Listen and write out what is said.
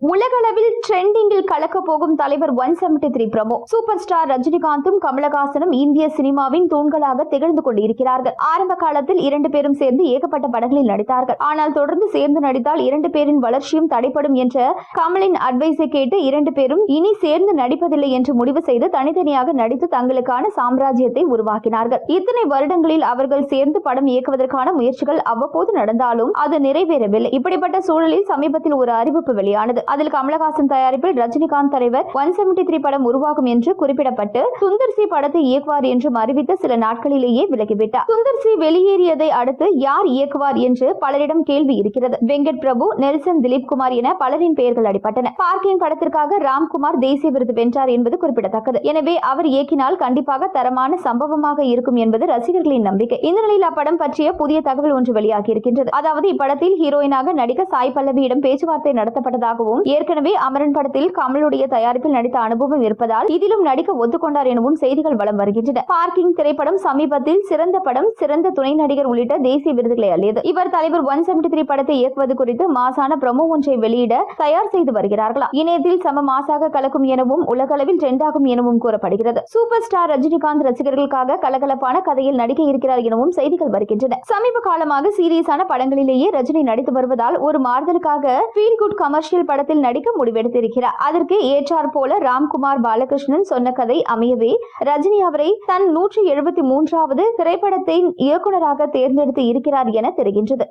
உலகளவில் ட்ரெண்டிங்கில் கலக்க போகும் Thalaivar one seventy three promo. Super star ரஜினிகாந்தும் கமலஹாசனும் இந்திய சினிமாவின் தூண்களாக திகழ்ந்து கொண்டிருக்கிறார்கள். ஆரம்ப காலத்தில் இரண்டு பேரும் சேர்ந்து ஏகப்பட்ட படங்களில் நடித்தார்கள். ஆனால் தொடர்ந்து சேர்ந்து நடித்தால் இரண்டு பேரின் வளர்ச்சியும் தடைப்படும் என்ற கமலின் அட்வைஸை கேட்டு இரண்டு பேரும் இனி சேர்ந்து நடிப்பதில்லை என்று முடிவு செய்து தனித்தனியாக நடித்து தங்களுக்கான சாம்ராஜ்யத்தை உருவாக்கினார்கள். இத்தனை வருடங்களில் அவர்கள் சேர்ந்து படம் இயக்குவதற்கான முயற்சிகள் அவ்வப்போது நடந்தாலும் அது நிறைவேறவில்லை. இப்படிப்பட்ட சூழலில் சமீபத்தில் ஒரு அறிவிப்பு வெளியானது. அதில் கமலஹாசன் தயாரிப்பில் ரஜினிகாந்த் தலைவர் ஒன் செவன்டி த்ரீ படம் உருவாகும் என்று குறிப்பிடப்பட்டு சுந்தர் சி படத்தை இயக்குவார் என்றும் அறிவித்த சில நாட்களிலேயே விலகிவிட்டார். சுந்தர் சி வெளியேறியதை அடுத்து யார் இயக்குவார் என்று பலரிடம் கேள்வி இருக்கிறது. வெங்கட் பிரபு நெல்சன் திலீப் குமார் என பலரின் பெயர்கள் அடிபட்டன. பார்க்கிங் படத்திற்காக ராம்குமார் தேசிய விருது வென்றார் என்பது குறிப்பிடத்தக்கது. எனவே அவர் இயக்கினால் கண்டிப்பாக தரமான சம்பவமாக இருக்கும் என்பது ரசிகர்களின் நம்பிக்கை. இந்த நிலையில் அப்படம் பற்றிய புதிய தகவல் ஒன்று வெளியாகி இருக்கின்றது. அதாவது இப்படத்தில் ஹீரோயினாக நடிக்க சாய் பல்லவியிடம் பேச்சுவார்த்தை நடத்தப்பட்டதாகவும் எனவும் ஏற்கனவே அமரன் படத்தில் கமலுடைய தயாரிப்பில் நடித்த அனுபவம் இருப்பதால் இதிலும் நடிக்க ஒத்துக்கொண்டார் எனவும் செய்திகள் வலம் வருகின்றன. பார்க்கிங் திரைப்படம் சமீபத்தில் சிறந்த படம் சிறந்த துணை நடிகர் உள்ளிட்ட தேசிய விருதுகளை அள்ளியது. இவர் தலைவர் ஒன் செவன்டி த்ரீ படத்தை இயக்குவது குறித்து மாசான பிரமோ ஒன்றை வெளியிட தயார் செய்து வருகிறார்களா? இணையத்தில் சம மாசாக கலக்கும் எனவும் உலகளவில் ட்ரெண்ட் ஆகும் எனவும் கூறப்படுகிறது. சூப்பர் ஸ்டார் ரஜினிகாந்த் ரசிகர்களுக்காக கலகலப்பான கதையில் நடிக்க இருக்கிறார் எனவும் செய்திகள் வருகின்றன. சமீப காலமாக சீரியஸான படங்களிலேயே ரஜினி நடித்து வருவதால் ஒரு மாறுதலுக்காக ஃபீல் குட் கமர்ஷியல் படத்தை படத்தில் நடிக்க முடிவெடுத்திருக்கிறார். அதற்கு ஏற்றாற் போல ராம்குமார் பாலகிருஷ்ணன் சொன்ன கதை அமையவே ரஜினி அவரை தன் நூற்றி எழுபத்தி மூன்றாவது திரைப்படத்தின் இயக்குனராக தேர்ந்தெடுத்து இருக்கிறார் என தெரிகின்றது.